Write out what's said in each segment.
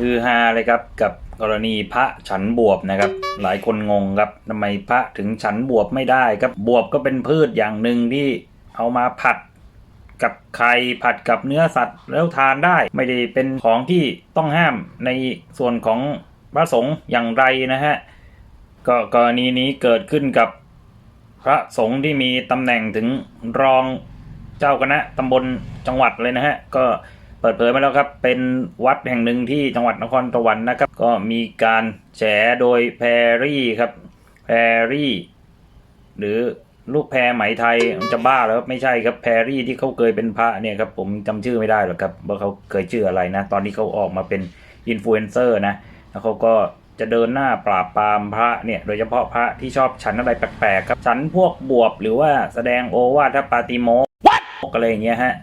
ฮือฮาเลยครับกับกรณีพระฉันบวบนะครับ หลายคนงงครับทำไมพระถึงฉันบวบไม่ได้ครับบวบก็เป็นพืชอย่างหนึ่งที่เอามาผัดกับไข่ผัดกับเนื้อสัตว์แล้วทานได้ ไม่ได้เป็นของที่ต้องห้ามในส่วนของพระสงฆ์อย่างไรนะฮะก็กรณีนี้เกิดขึ้นกับพระสงฆ์ที่มีตำแหน่งถึงรอง เจ้าคณะตำบลจังหวัดเลยนะฮะ ก็เปิดเผยมาแล้วครับ เป็นวัดแห่งหนึ่งที่จังหวัดนครสวรรค์นะครับ ก็มีการแฉโดยแพรรี่ครับ แพรรี่ หรือลูกแพรไหมไทยมันจะบ้าแล้วครับไม่ใช่ครับแพรรี่ที่เขาเคยเป็นพระเนี่ยครับผมจำชื่อไม่ได้หรอกครับว่าเขาเคยชื่ออะไรนะ ตอนนี้เขาออกมาเป็นอินฟลูเอนเซอร์นะแล้วเขาก็จะเดินหน้าปราบปรามพระเนี่ยโดยเฉพาะพระที่ชอบฉันอะไรแปลกๆครับฉันพวกบวบหรือว่าแสดงโอวาทปาติโม อะไรอย่างเงี้ยฮะ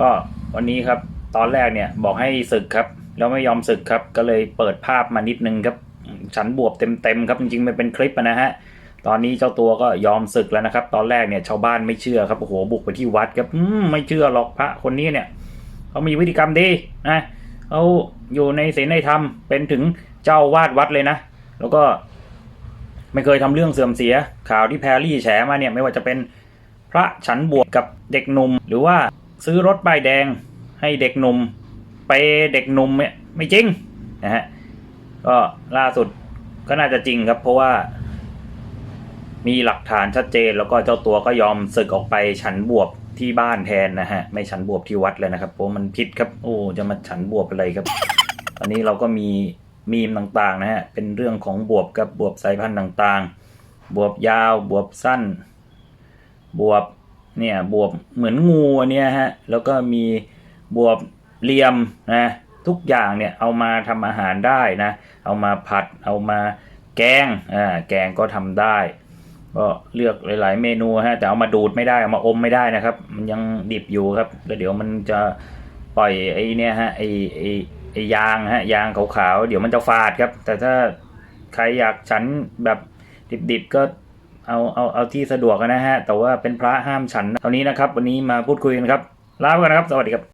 ก็วันนี้ครับตอนแรกเนี่ยบอกให้ศึกครับแล้วไม่ยอมศึกครับก็เลยเปิดภาพมานิดนึงครับฉันบวบเต็มๆครับจริงๆมันเป็นคลิปนะฮะตอนนี้เจ้าตัวก็ยอมศึกแล้วนะครับ ตอนแรกเนี่ยชาวบ้านไม่เชื่อครับโอ้โหบุกไปที่วัดครับมไม่เชื่อหรอกพระคนนี้เนี่ยเขามีพฤติกรรมดีนะเขาอยู่ในศีลในธรรมเป็นถึงเจ้าวาดวัดเลยนะ แล้วก็ไม่เคยทำเรื่องเสื่อมเสียข่าวที่แพรรี่แฉมาเนี่ยไม่ว่าจะเป็น พระฉันบวชกับเด็กหนุ่ม หรือว่าซื้อรถป้ายแดงให้เด็กหนุ่มไปเด็กหนุ่มเนี่ยไม่จริงนะฮะก็ล่าสุดก็น่าจะจริงครับ เพราะว่า มีหลักฐานชัดเจนแล้วก็เจ้าตัวก็ยอมศึกออกไปฉันบวบที่บ้านแทนนะฮะ ไม่ฉันบวบที่วัดเลยนะครับเพราะมันผิดครับ โอ้จะมาฉันบวบอะไรครับ ตอนนี้เราก็มีมีมต่างๆนะฮะเป็นเรื่องของบวบกับบวบสายพันธุ์ต่างๆ บวบยาวบวบสั้น บวบเนี่ยบวบเหมือนงูเนี้ยฮะแล้วก็มีบวบเหลี่ยมนะทุกอย่างเนี่ยเอามาทำอาหารได้นะเอามาผัดเอามาแกงอ่าแกงก็ทำได้ ก็เลือกหลาย ๆ เมนูฮะแต่เอามาดูดไม่ได้เอามาอมไม่ได้นะครับ มันยังดิบอยู่ครับแล้วเดี๋ยวมันจะปล่อยไอ้นี่ฮะไอ้ไอ้ไอ้ยางฮะยางขาวๆเดี๋ยวมันจะฟาดครับ แต่ถ้าใครอยากฉันแบบดิบๆก็ เอาเอาเอาที่สะดวกนะฮะ แต่ว่าเป็นพระห้ามฉันเท่านี้นะครับ วันนี้มาพูดคุยกันครับลาไปก่อนนะครับ สวัสดีครับ